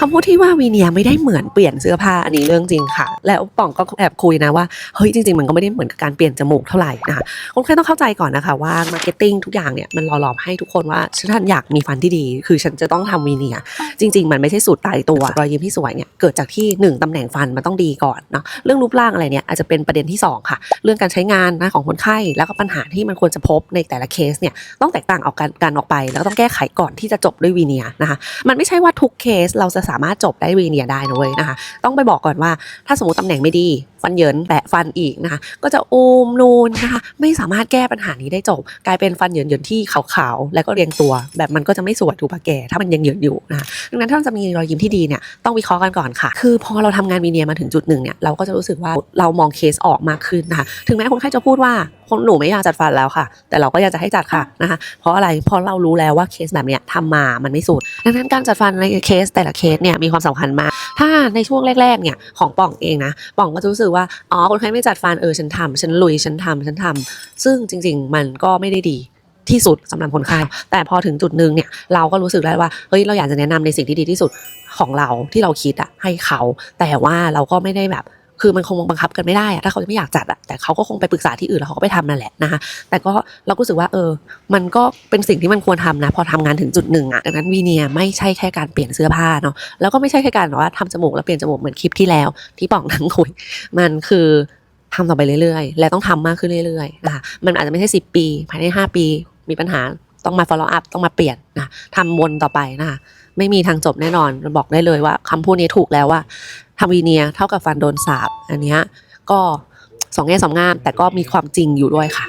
คำพูดที่ว่าวีเนียไม่ได้เหมือนเปลี่ยนเสื้อผ้าอันนี้เรื่องจริงค่ะ แล้วป่องก็แอบคุยนะว่าเฮ้ยจริง ๆ มันก็ไม่ได้เหมือนกับการเปลี่ยนจมูกเท่าไหร่นะคะคนไข้ต้องเข้าใจก่อนนะคะว่ามาร์เก็ตติ้งทุกอย่างเนี่ยมันหล่อหลอมให้ทุกคนว่าฉันอยากมีฟันที่ดี คือฉันจะต้องทำวีเนีย จริง ๆ มันไม่ใช่สูตรตายตัวรอยยิ้มที่สวยเนี่ยเกิดจากที่หนึ่งตำแหน่งฟันมันต้องดีก่อนเนาะเรื่องรูปร่างอะไรเนี่ยอาจจะเป็นประเด็นที่สองค่ะ เรื่องการใช้งานนะของคนไข้แล้วก็ปัญหาที่มันควรจะพบในแต่ละเคสเนี่ยต้องแตกต่างออกกันกันออกไป แล้วต้องแก้ไขก่อนที่จะจบด้วยวีเนียนะคะมันไม่ใช่ว่าทุกเคสเราจะสามารถจบได้วีเนียได้นะเว้ยนะคะ ต้องไปบอกก่อนว่าถ้าสมมติตำแหน่งไม่ดี ฟันเยินแปะฟันอีกนะคะ ก็จะอูมนูนนะคะ ไม่สามารถแก้ปัญหานี้ได้จบ กลายเป็นฟันเยินเยินที่ขาวๆแล้วก็เรียงตัว แบบมันก็จะไม่สวยถูกปะแกถ้ามันยังเยินอยู่นะคะดังนั้นถ้าเราจะมีรอยยิ้มที่ดีเนี่ยต้องวิเคราะห์กันก่อนค่ะ คือพอเราทำงานวีเนียมาถึงจุดหนึ่งเนี่ยเราก็จะรู้สึกว่าเรามองเคสออกมากขึ้นนะคะถึงแม้คนไข้จะพูดว่า หนูไม่อยากจัดฟันแล้วค่ะ แต่เราก็อยากจะให้จัดค่ะนะคะเพราะอะไรเพราะเรารู้แล้วว่าเคสแบบเนี้ยทำมามันไม่สุดดังนั้นการจัดฟันในเคสแต่ละเคสเนี่ยมีความสำคัญมาก ถ้าในช่วงแรกๆเนี่ยของป่องเองนะป่องก็จะรู้สึกว่าอ๋อคนไข้ไม่จัดฟันเออฉันทำฉันลุยฉันทำฉันทำซึ่งจริง ๆ มันก็ไม่ได้ดีที่สุดสำหรับคนไข้แต่พอถึงจุดหนึ่งเนี่ยเราก็รู้สึกได้ว่าเฮ้ยเราอยากจะแนะนำในสิ่งที่ดีที่สุดของเราที่เราคิดอะให้เขา แต่ว่าเราก็ไม่ได้แบบ คือมันคงบังคับกันไม่ได้อะถ้าเขาจะไม่อยากจัดอะแต่เขาก็คงไปปรึกษาที่อื่นแล้วเขาก็ไปทำนั่นแหละนะคะแต่ก็เราก็รู้สึกว่าเออ มันก็เป็นสิ่งที่มันควรทำนะ พอทำงานถึงจุดหนึ่งอะดังนั้นวีเนียไม่ใช่แค่การเปลี่ยนเสื้อผ้าเนาะแล้วก็ไม่ใช่แค่การว่าทำจมูกแล้วเปลี่ยนจมูกเหมือนคลิปที่แล้ว ที่ป่องนั่งคุยมันคือทำต่อไปเรื่อยๆ และต้องทำมากขึ้นเรื่อยๆนะคะมันอาจจะไม่ใช่สิปี ภายในห้าปี มีปัญหา ต้องมา follow up ต้องมาเปลี่ยนนะทำวนต่อไปนะคะไม่มีทางจบแน่นอนบอกได้เลยว่าคำพูดนี้ถูกแล้วว่าทำวีเนียเท่ากับฟันโดนสาบอันนี้ก็สองแง่สองงามแต่ก็มีความจริงอยู่ด้วยค่ะ